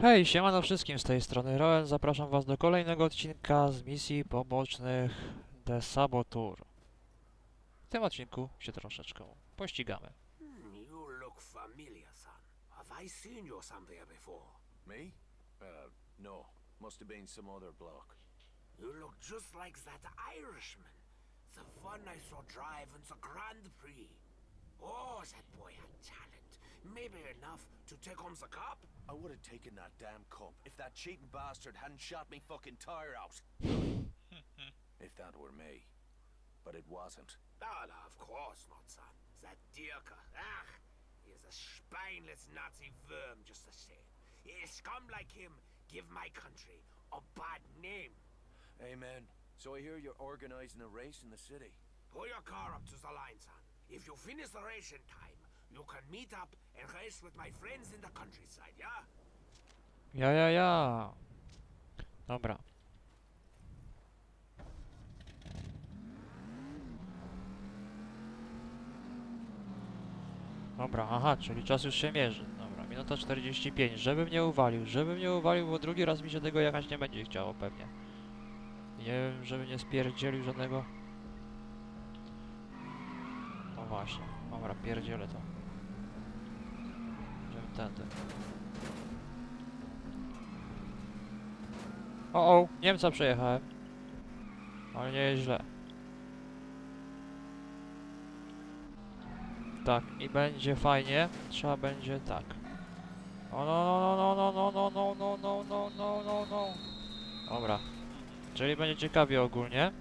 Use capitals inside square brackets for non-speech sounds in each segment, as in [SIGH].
Hej, siemano wszystkim z tej strony Roen. Zapraszam was do kolejnego odcinka z misji pobocznych The Saboteur. W tym odcinku się troszeczkę pościgamy. Hmm, you look familiar, son. Have I seen you somewhere before? Me? Uh, no. Must have been some other bloke. You look just like that Irishman. The one I saw drive in the Grand Prix. Oh, that boy had talent. Maybe enough to take home the cup? I would have taken that damn cup if that cheating bastard hadn't shot me fucking tire out. [LAUGHS] if that were me. But it wasn't. Oh, no, of course not, son. That Dirker, ah, he's a spineless Nazi worm just the same. A scum like him give my country a bad name. Amen. So I hear you're organizing a race in the city. Pull your car up to the line, son. If you finish the race in time, you can meet up and race with my friends in the countryside, yeah? Ja, ja, ja. Dobra. Dobra, aha, czyli czas już się mierzy. Dobra, minuta 45. Żebym nie uwalił, żebym nie uwalił, bo drugi raz mi się tego jechać nie będzie chciało pewnie. Nie wiem, żeby nie spierdzielił żadnego... No właśnie. Dobra, pierdzielę to. Tędy. O, o, Niemca przejechałem. Ale nie jest źle. Tak, i będzie fajnie. Trzeba będzie tak. O no no no no no no no no no no no no no. Dobra. Czyli będzie ciekawie ogólnie.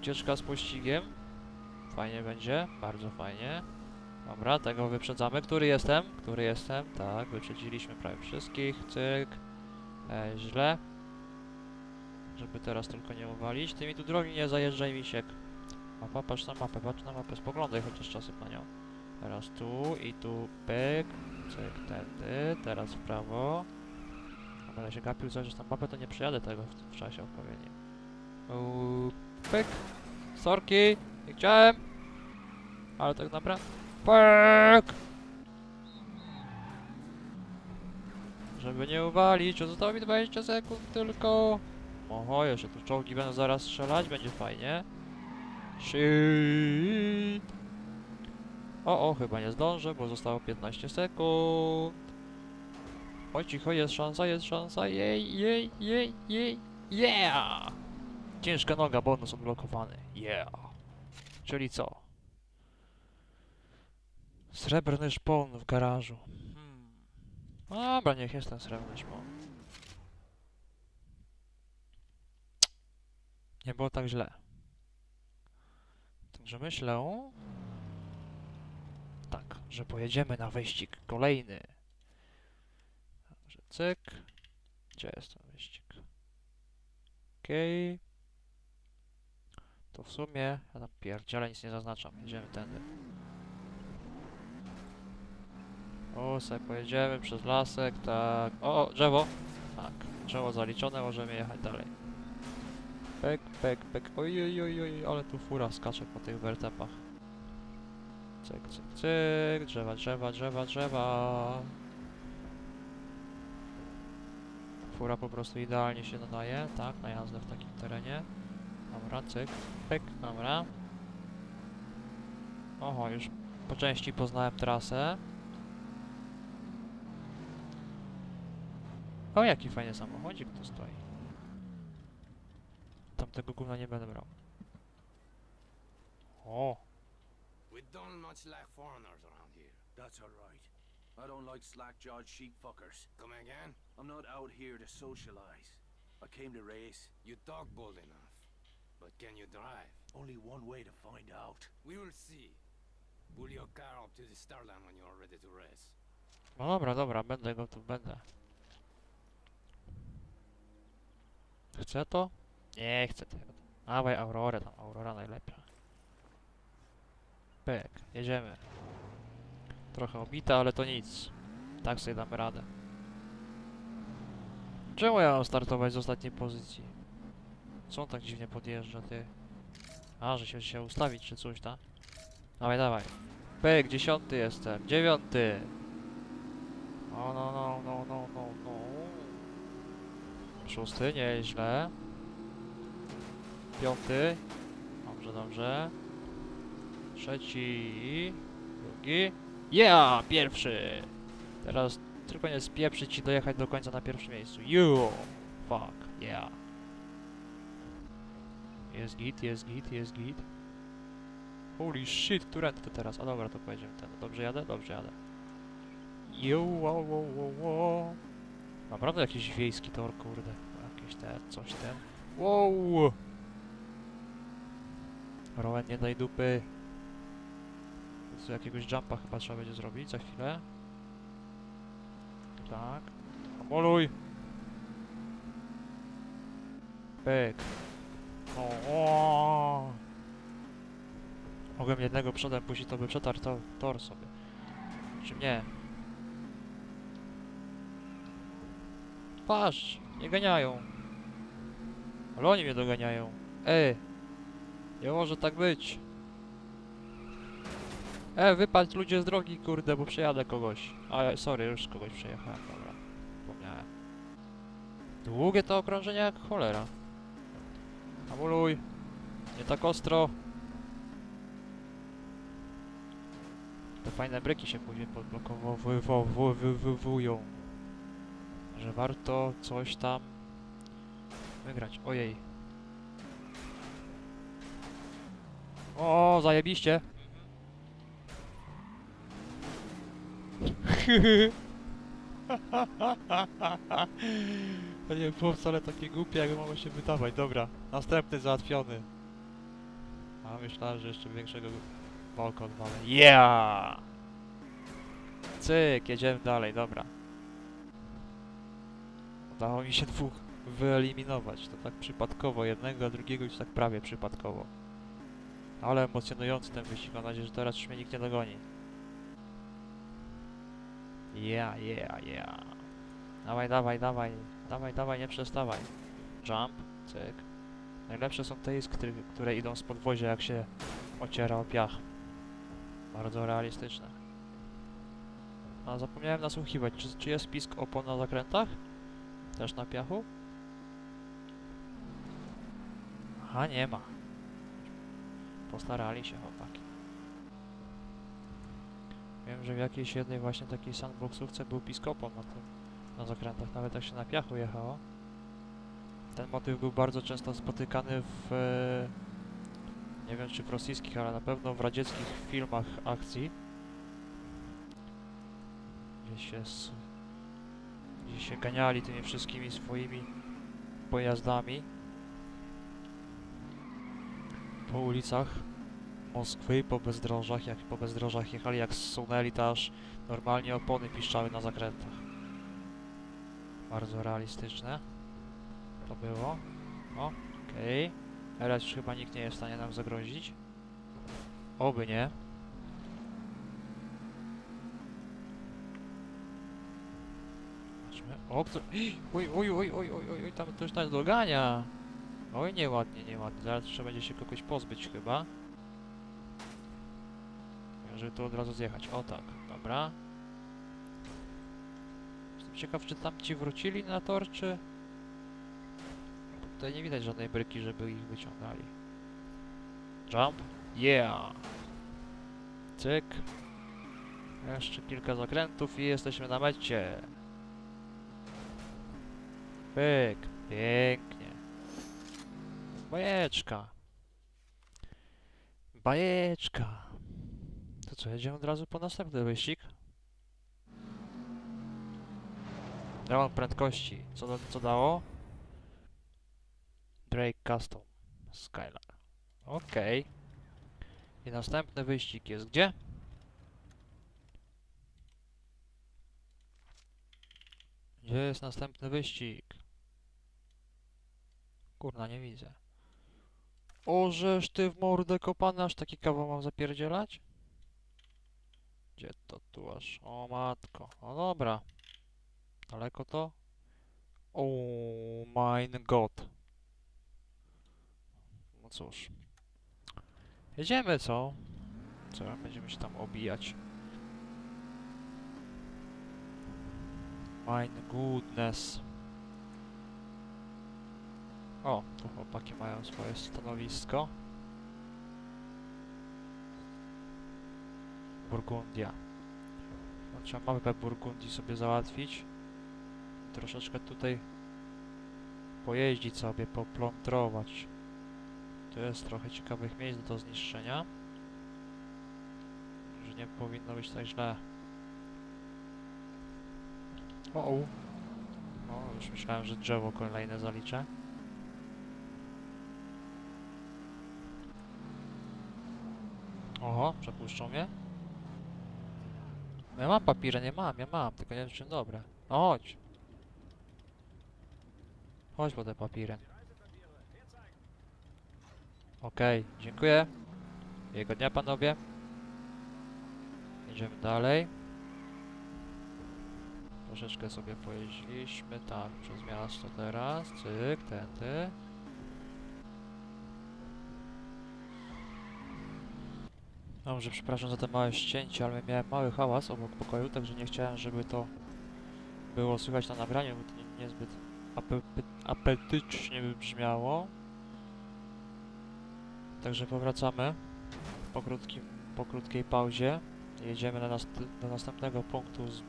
Ucieczka z pościgiem. Fajnie będzie, bardzo fajnie. Dobra, tego wyprzedzamy. Który jestem? Który jestem? Tak, wyprzedziliśmy prawie wszystkich. Cyk. E, źle. Żeby teraz tylko nie uwalić. Ty mi tu drogi nie zajeżdżaj, misiek. Mapa, patrz na mapę, patrz na mapę. Spoglądaj chociaż czasem na nią. Teraz tu i tu pyk. Cyk, tędy. Teraz w prawo. A będę się gapił, zajrzeć na mapę, to nie przejadę tego w, w czasie odpowiednim. Uuu, pyk. Sorki, nie chciałem. Ale tak naprawdę... Pyk! Żeby nie uwalić, zostało mi 20 sekund tylko. Oho, jeszcze tu czołgi będą zaraz strzelać, będzie fajnie. Shit. O, o, chyba nie zdążę, bo zostało 15 sekund. Oj, cicho, jest szansa, jest szansa, jej, jej, jej, jej, yeah! Ciężka noga, bonus odblokowany, yeah. Czyli co? Srebrny szpon w garażu. Hmm. No dobra, niech jest ten srebrny szpon. Nie było tak źle. Także myślę... Tak, że pojedziemy na wyścig kolejny. Dobrze, cyk. Gdzie jest ten wyścig? Okej. To w sumie... Ja tam pierdziele nic nie zaznaczam. Jedziemy tędy. O, sobie pojedziemy przez lasek, tak. O, o, drzewo! Tak, drzewo zaliczone, możemy jechać dalej. Pek, pek, pek. Oj, oj, oj, oj, ale tu fura skacze po tych wertepach. Cyk, cyk, cyk. Drzewa, drzewa, drzewa, drzewa. Fura po prostu idealnie się nadaje, tak, na jazdę w takim terenie. Dobra, cyk, pyk, dobra. Oho, już po części poznałem trasę. O, jaki fajny samochodzik tu stoi. Tamtego gówna nie będę brał. O, We don't much like foreigners around here. That's alright. I don't like slack-jawed sheep fuckers. Come again? I'm not out here to socialize. I came to race. You talk bold enough. But can you drive? Only one way to find out. We will see. Pull your car up to the Starland when you are ready to race. no dobra, dobra, będę gotów, będę. Chcę to? Nie chcę tego. Dawaj Aurorę, tam Aurora najlepsza. Pyk, jedziemy. Trochę obita, ale to nic. Tak sobie damy radę. Czemu ja mam startować z ostatniej pozycji? Co on tak dziwnie podjeżdża, ty? A, że się, ustawić czy coś, tak? Dawaj, dawaj. Pyk, dziesiąty jestem. Dziewiąty. No, no, no, no, no, no, no. Szósty, nieźle. Piąty. Dobrze, dobrze. Trzeci. Drugi. Yeah! Pierwszy! Teraz tylko nie spieprzyć i dojechać do końca na pierwszym miejscu. You! Fuck, yeah. Jest git, jest git, jest git. Holy shit, którędy to teraz? A dobra, to pojedziemy ten. Dobrze jadę? Dobrze jadę. Yo, wow, wow, wow, wow. Naprawdę jakiś wiejski tor, kurde. Jakiś ten, coś ten. Wow! Rowan, nie daj dupy. Tu jakiegoś jumpa chyba trzeba będzie zrobić za chwilę. Tak. Hamuluj! Pyk. O, o. Mogłem jednego przodem puścić, to by przetarł to, tor sobie. Czy nie? Patrz! Nie ganiają. Ale oni mnie doganiają. Ej! Nie może tak być. E, wypadź ludzie z drogi, kurde, bo przejadę kogoś. A, sorry, już kogoś przejechałem, dobra. Zapomniałem. Długie to okrążenie jak cholera. Hamuluj. Nie tak ostro. Te fajne bryki się później podblokowują. Że warto coś tam wygrać. Ojej. O, zajebiście. [LAUGHS] To nie było wcale takie głupie, jak mogło się wydawać. Dobra, następny załatwiony. A myślałem, że jeszcze większego walka odwalę. Yeah! Cyk, jedziemy dalej, dobra. Udało mi się dwóch wyeliminować. To tak przypadkowo, jednego, a drugiego już tak prawie przypadkowo. Ale emocjonujący ten wyścig, mam nadzieję, że teraz już mnie nikt nie dogoni. Yeah, yeah, yeah. Dawaj, dawaj, dawaj. Dawaj, dawaj, nie przestawaj. Jump, cyk. Najlepsze są te iskry, które idą z podwozia, jak się ociera o piach. Bardzo realistyczne. A zapomniałem nasłuchiwać, czy, czy jest pisk opon na zakrętach? Też na piachu? Aha, nie ma. Postarali się chłopaki. Wiem, że w jakiejś jednej właśnie takiej sandboxówce był piskopon na tym, na zakrętach, nawet jak się na piachu jechało. Ten motyw był bardzo często spotykany w, e, nie wiem czy w rosyjskich, ale na pewno w radzieckich filmach akcji. Gdzie się, s- gdzie się ganiali tymi wszystkimi swoimi pojazdami po ulicach Moskwy, po bezdrożach, jak po bezdrożach jechali, jak zsunęli, to aż normalnie opony piszczały na zakrętach. Bardzo realistyczne to było. O, okej. Teraz już chyba nikt nie jest w stanie nam zagrozić. Oby nie. O, kto... Oj, oj, oj, oj, oj, oj, tam ktoś nas dogania. Oj, nieładnie, nieładnie. Zaraz trzeba będzie się kogoś pozbyć chyba. Żeby tu od razu zjechać. O tak, dobra. Jestem ciekaw, czy tam ci wrócili na tor, czy... Tutaj nie widać żadnej bryki, żeby ich wyciągali. Jump. Yeah! Cyk. Jeszcze kilka zakrętów i jesteśmy na mecie. Pyk. Pięknie. Bajeczka. Bajeczka. To co, jedziemy od razu po następny wyścig? Demon prędkości. Co, co dało? Drake Custom. Skylar. Okej. I następny wyścig jest gdzie? Gdzie jest następny wyścig? Kurna, nie widzę. Ożeż ty w mordę kopany, aż taki kawał mam zapierdzielać? Gdzie to tu aż? O matko. No dobra. Daleko to? O mein Gott. No cóż. Jedziemy, co? Co, będziemy się tam obijać. Mein goodness. O, tu chłopaki mają swoje stanowisko. Burgundia. No, trzeba mapę Burgundii sobie załatwić. Troszeczkę tutaj pojeździć sobie, poplądrować. Tu jest trochę ciekawych miejsc do zniszczenia. Że nie powinno być tak źle. O, o. O, już myślałem, że drzewo kolejne zaliczę. Oho, przepuszczą mnie. No ja mam papiery, nie mam, ja mam, tylko nie wiem czym dobre. No chodź. Chodź po te papiery. Okej, dziękuję. Jego dnia panowie. Idziemy dalej. Troszeczkę sobie pojeździliśmy, tak, przez miasto teraz, cyk, tędy. Dobrze, przepraszam za te małe ścięcie, ale miałem mały hałas obok pokoju, także nie chciałem, żeby to było słychać na nagraniu, bo to nie, niezbyt apety apetycznie by brzmiało. Także powracamy po, krótkim, po krótkiej pauzie. Jedziemy na nast do następnego punktu z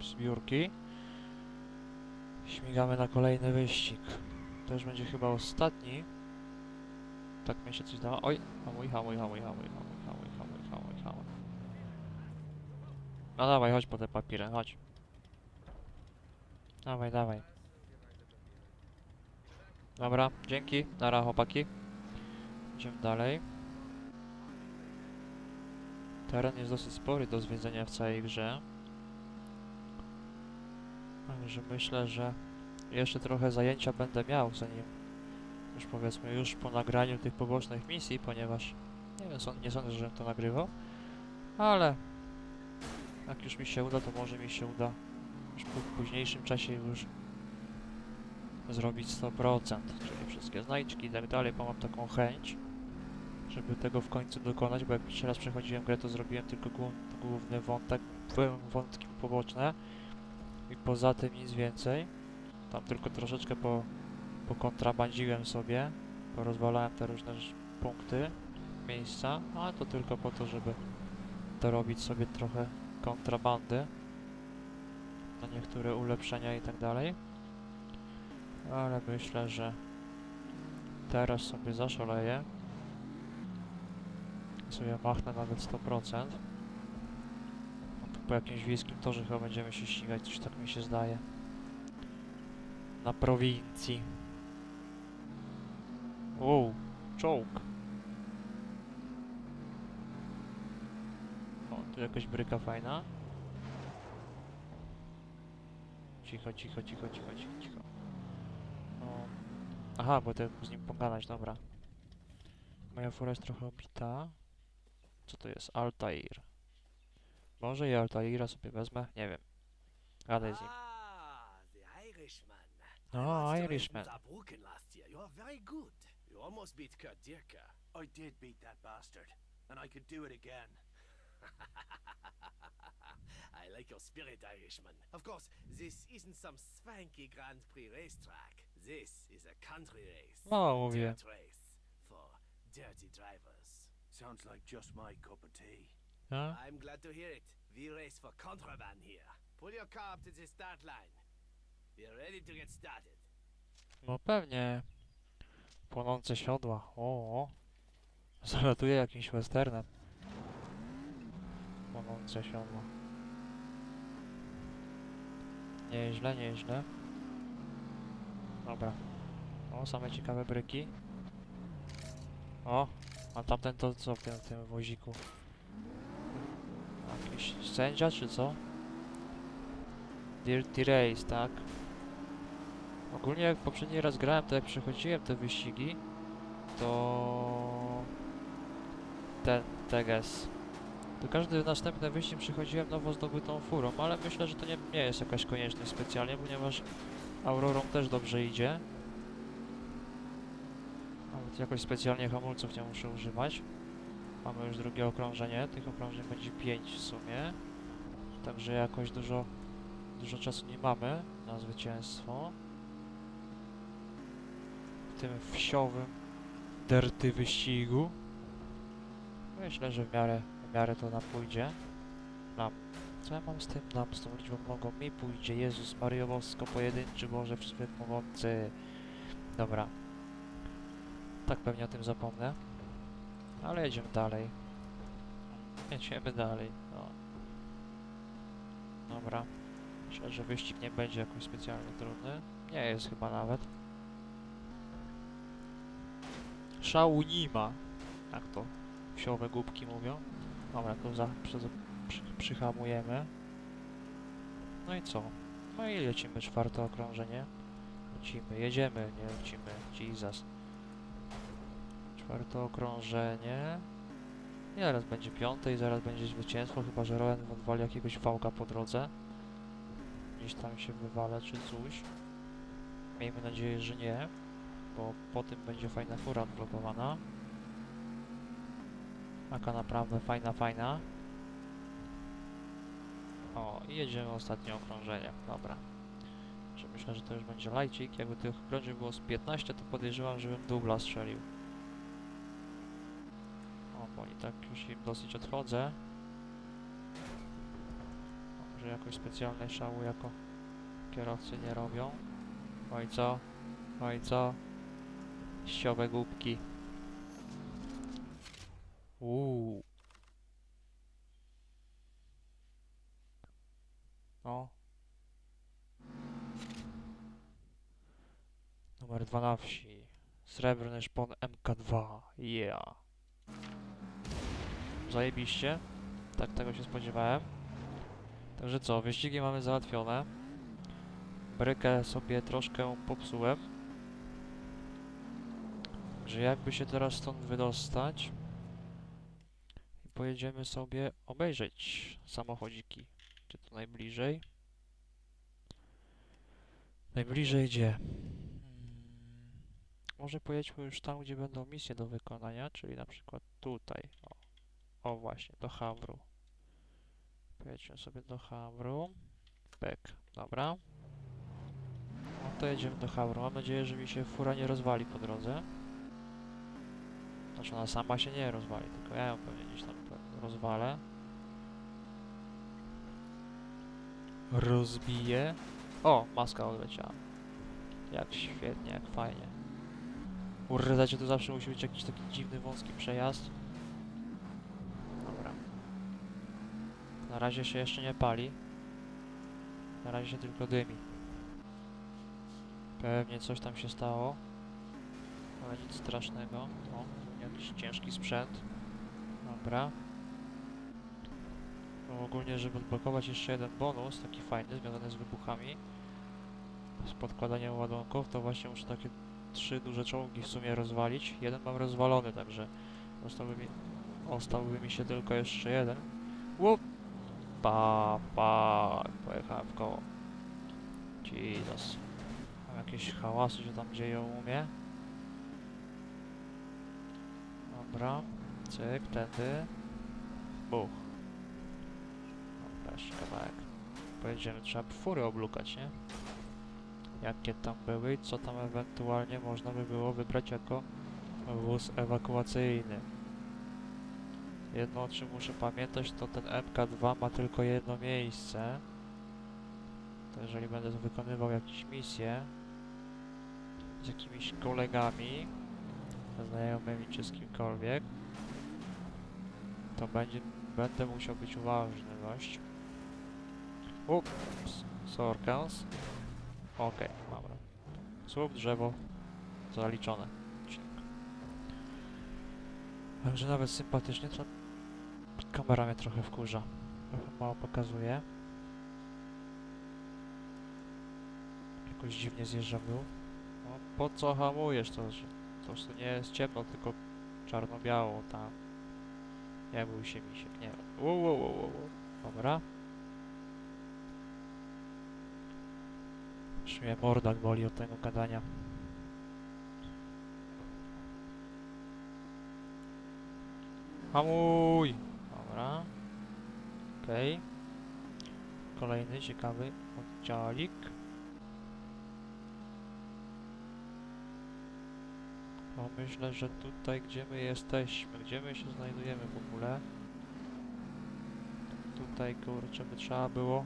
zbiórki. Śmigamy na kolejny wyścig. To już będzie chyba ostatni. Tak mi się coś dało. Oj, hamuj, hamuj, hamuj, hamuj, hamuj, hamuj, hamuj, hamuj, hamuj. No dawaj, chodź po te papiery, chodź. Dawaj, dawaj. Dobra, dzięki. Nara, chłopaki. Idziemy dalej. Teren jest dosyć spory do zwiedzenia w całej grze. Także myślę, że jeszcze trochę zajęcia będę miał, zanim już powiedzmy, już po nagraniu tych pobocznych misji, ponieważ nie wiem, nie sądzę, żebym to nagrywał, ale jak już mi się uda, to może mi się uda już po późniejszym czasie już zrobić 100%, czyli wszystkie znajdźki i tak dalej, bo mam taką chęć, żeby tego w końcu dokonać, bo jak pierwszy raz przechodziłem grę, to zrobiłem tylko głó- główny wątek, w- wątki poboczne i poza tym nic więcej. Tam tylko troszeczkę po, pokontrabandziłem sobie, porozwalałem te różne punkty, miejsca, ale to tylko po to, żeby dorobić sobie trochę kontrabandy na niektóre ulepszenia i tak dalej. Ale myślę, że teraz sobie zaszaleję. Sobie machnę nawet 100%. No po jakimś wiejskim torze chyba będziemy się ścigać, coś tak mi się zdaje. Na prowincji. Wow, czołg. O, tu jakaś bryka fajna. Cicho, cicho, cicho, cicho, cicho, cicho. No. Aha, bo to z nim pogadać, dobra. Moja fura jest trochę obita. Co to jest? Altair. Może i Altaira sobie wezmę? Nie wiem. Gadaj z nim. Ah, the Irishman. No, Irishman. in Saarbrücken last year. You're very good. You almost beat Kadirka. I did beat that bastard, and I could do it again. [LAUGHS] I like your spirit, Irishman. Of course, this isn't some swanky Grand Prix racetrack. This is a country race. Ah, oh, no, mówię. Dirt race for dirty drivers. Sounds like just my cup of tea. Huh? I'm glad to hear it. We race for contraband here. Pull your car up to the start line. We're ready to get started. No pewnie. Płonące siodła. O, o. Zalatuje jakimś westernem. Płonące siodła. Nieźle, nieźle. Dobra. O, same ciekawe bryki. O, a tamten to co w tym, tym woziku? Jakiś sędzia czy co? Dirty Race, tak? Ogólnie jak poprzedni raz grałem, to jak przechodziłem te wyścigi, to ten Teges. To każdy następny wyścig przechodziłem nowo zdobytą furą, ale myślę, że to nie, nie jest jakaś konieczność specjalnie, ponieważ Aurorą też dobrze idzie. Nawet jakoś specjalnie hamulców nie muszę używać. Mamy już drugie okrążenie, tych okrążeń będzie 5 w sumie. Także jakoś dużo, dużo czasu nie mamy na zwycięstwo. Tym wsiowym derty wyścigu. Myślę, że w miarę, w miarę to nam pójdzie. Co ja mam z tym nam, z tą liczbą nogą? Mi pójdzie. Jezus Mariowowsko, pojedynczy Boże Wszechmogący. Dobra. Tak pewnie o tym zapomnę. Ale jedziemy dalej. Jedziemy dalej. No. Dobra. Myślę, że wyścig nie będzie jakoś specjalnie trudny. Nie jest chyba nawet. Szału nie ma. Jak to wsiowe głupki mówią. Dobra, to za, przy, przy, przyhamujemy. No i co? No i lecimy czwarte okrążenie. Lecimy, jedziemy, nie lecimy. Jesus. Czwarte okrążenie. I zaraz będzie piąte i zaraz będzie zwycięstwo, chyba że Rowan odwali jakiegoś wałka po drodze. Gdzieś tam się wywala czy coś. Miejmy nadzieję, że nie, bo po tym będzie fajna fura odblokowana. Taka naprawdę fajna, fajna. O, i jedziemy ostatnie okrążenie, dobra. Myślę, że to już będzie lajcik. Jakby tych okrążeń było z 15, to podejrzewam, żebym dubla strzelił. O, bo oni tak już im dosyć odchodzę. Może jakoś specjalnej szału jako kierowcy nie robią. No i co? No i co? Ściowe głupki. Uuu. No. Numer 2 na wsi. Srebrny szpon MK2. Yeah. Zajebiście. Tak tego się spodziewałem. Także co, wyścigi mamy załatwione. Brykę sobie troszkę popsułem. Że jakby się teraz stąd wydostać i pojedziemy sobie obejrzeć samochodziki. Gdzie to najbliżej? Najbliżej gdzie? Hmm. Może pojedźmy już tam, gdzie będą misje do wykonania, czyli na przykład tutaj. O, o właśnie, do Hawru. Pojedźmy sobie do Hawru. Pek, dobra. No to jedziemy do Hawru. Mam nadzieję, że mi się fura nie rozwali po drodze. Znaczy ona sama się nie rozwali, tylko ja ją pewnie gdzieś tam rozwalę. Rozbiję. O, maska odleciała. Jak świetnie, jak fajnie. Kurde, to zawsze musi być jakiś taki dziwny, wąski przejazd. Dobra. Na razie się jeszcze nie pali. Na razie się tylko dymi. Pewnie coś tam się stało. Ale nic strasznego. O, jakiś ciężki sprzęt. Dobra. No ogólnie, żeby odblokować jeszcze jeden bonus, taki fajny, związany z wybuchami, z podkładaniem ładunków, to właśnie muszę takie trzy duże czołgi w sumie rozwalić. Jeden mam rozwalony, także ostałby mi, ostałby mi się tylko jeszcze jeden. Łup! Pa, pa, pojechałem w koło. Jesus. Mam jakieś hałasy się tam dzieją u mnie. Dobra, cyk, tędy. Buch. Dobra, jeszcze kawałek. Pojedziemy, trzeba fury oblukać, nie? Jakie tam były i co tam ewentualnie można by było wybrać jako wóz ewakuacyjny. Jedno o czym muszę pamiętać to ten MK2 ma tylko jedno miejsce. To jeżeli będę wykonywał jakieś misje z jakimiś kolegami, znajomymi czy z kimkolwiek, to będzie, będę musiał być uważny dość. Ups, sorkans. Okej, dobra. Słup, drzewo, zaliczone. Także nawet sympatycznie, to kamera mnie trochę wkurza. Trochę mało pokazuje. Jakoś dziwnie zjeżdża w dół. No, po co hamujesz to, że to już nie jest ciemno, tylko czarno-biało tam. Nie bój się misiek, nie. Wow, wow, wow, wow. Dobra. Już mnie mordak boli od tego gadania. Hamuj! Dobra. Okej. kolejny ciekawy oddziałik. No myślę, że tutaj, gdzie my jesteśmy, gdzie my się znajdujemy w ogóle. Tutaj, kurczę, by trzeba było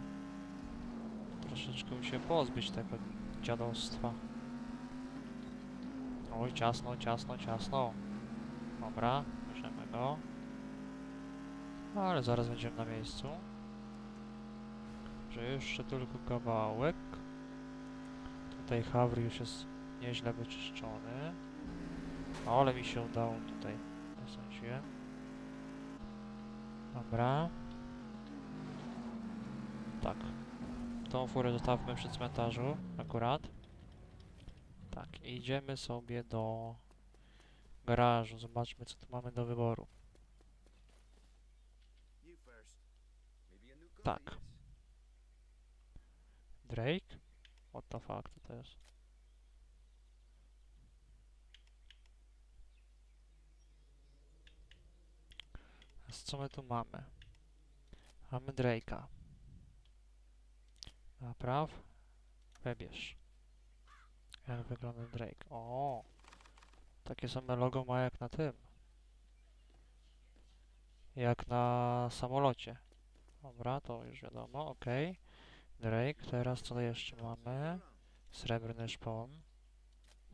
troszeczkę się pozbyć tego dziadostwa. Oj, ciasno, ciasno, ciasno. Dobra, bierzemy go. Ale zaraz będziemy na miejscu. Że jeszcze tylko kawałek. Tutaj Hawry już jest nieźle wyczyszczony. Ale mi się udało tutaj. Nie sądziłem. Dobra. Tak. Tą furę zostawmy przy cmentarzu akurat. Tak, idziemy sobie do garażu. Zobaczmy, co tu mamy do wyboru. Tak. Drake? What the fuck, to jest? Więc co my tu mamy? Mamy Drake'a. Napraw. Wybierz. Jak wygląda Drake? O, Takie same logo ma jak na tym. Jak na samolocie. Dobra, to już wiadomo, okej. Drake, teraz co jeszcze mamy? Srebrny szpon.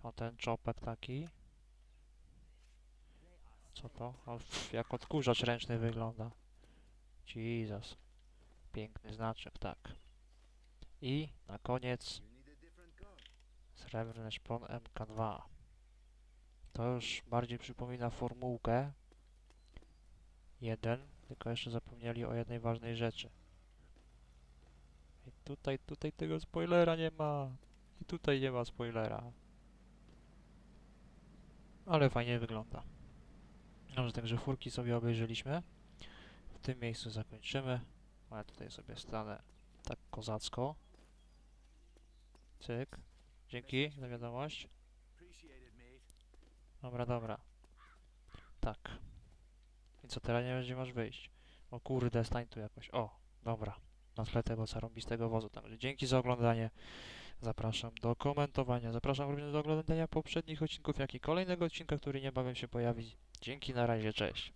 O ten czopek taki. Co to? O, jak odkurzacz ręczny wygląda. Jesus. Piękny znaczek, tak. I na koniec srebrny szpon MK2. To już bardziej przypomina formułkę 1, tylko jeszcze zapomnieli o jednej ważnej rzeczy. I tutaj, tutaj tego spoilera nie ma. I tutaj nie ma spoilera. Ale fajnie wygląda. Dobrze, także furki sobie obejrzeliśmy. W tym miejscu zakończymy. A ja tutaj sobie stanę tak kozacko. Cyk. Dzięki za wiadomość. Dobra, dobra. Tak. I co teraz nie będzie masz wyjść? O kurde, stań tu jakoś. O, dobra. Na tle tego zarąbistego wozu. Także dzięki za oglądanie. Zapraszam do komentowania. Zapraszam również do oglądania poprzednich odcinków, jak i kolejnego odcinka, który niebawem się pojawi. Dzięki, na razie, cześć.